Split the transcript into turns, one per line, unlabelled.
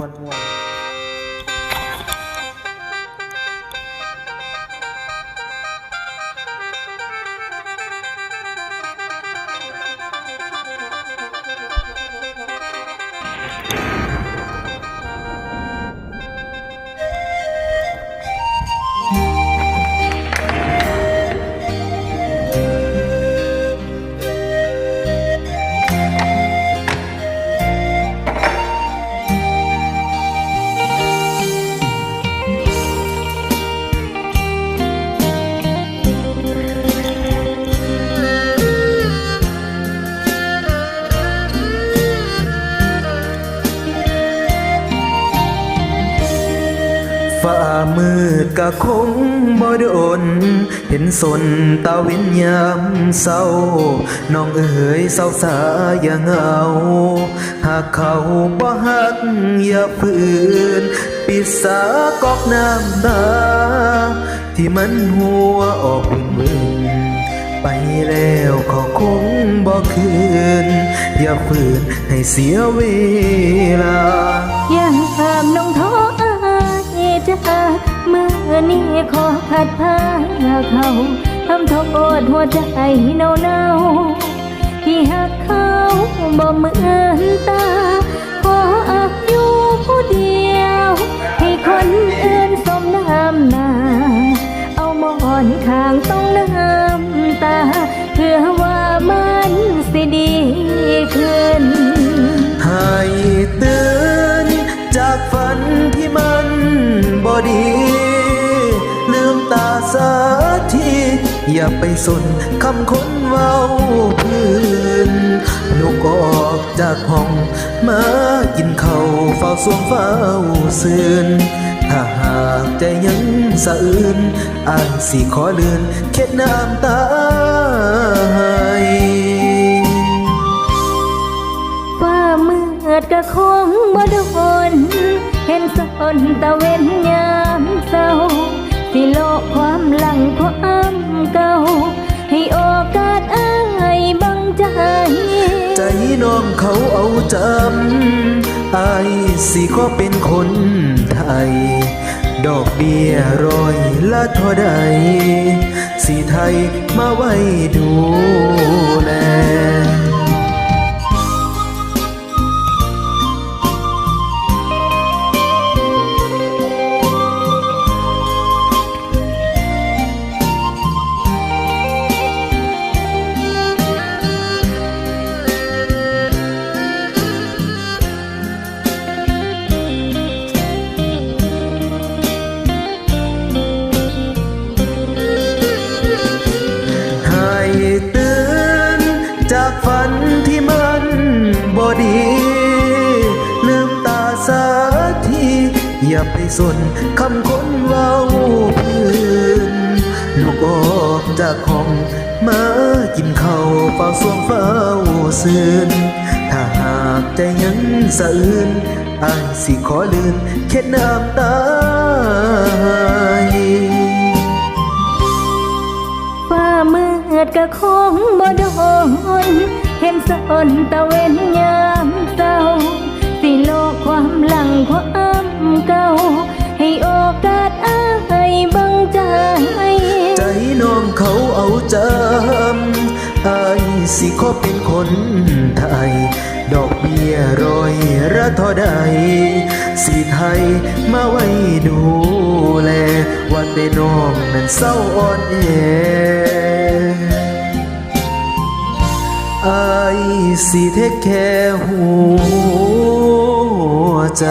มว ฝ่ามืดก็คงบ่โดน เห็นสนตาเวินยามเศร้า น้องเอ๋ยเศร้าสาอย่าเหงา หากเขาบ่ฮักอย่าฝืน ปิดสากอกน้ำตา ที่มันหัวออกวิงวิงไปแล้วขาคงบ่คืน อย่าฝืนให้เสียเวลา
ยั นี้ขอขัดพาเขาทำโทษหัวใจเนาเนาๆที่หักเขาบ่เหมือนตา ขออักอยู่ผู้เดียว ให้คนอื่นสมน้ำนาเอาหมอนข้างต้องน้ำตา เพื่อว่ามันสิดีขึ้น
ให้ตื่นจากฝันที่มันบอดี อย่าไปสนคำคนเว้าพื้นลุกออกจากห้อง มากินข้าวเฝ้าสวงเฝ้าซืนถ้าหากใจยังสะอื้นอายสิขอเลือนเข็ดน้ำตาให้
ฟ้ามืดก็คงบ่โดนเห็นสนตะเวนยามเศร้าสิโลความหลัง จำ
ไอ้สิขอเป็นคนไทย ดอกเบี้ยร้อยละเท่าใด สีไทยมาไว้ดู อย่าไปสนคำคนเว้าพื้นลูกออกจากห้องมากินข้าวเฝ้าสวงเฝ้าซืนถ้าหากใจยังสะอื้นอายสิขอลืนเข็ดน้ำตาห้
ฟ้ามืดก็คงบ่โดนเห็นสนตะเวน เป็
นคนไทย ดอกเบี้ยร้อยละท่าใดสีไทยมาไว้ดูแล วันได้น้องนั้นเศร้าอ่อนแออสิเทคแค่หัวใจ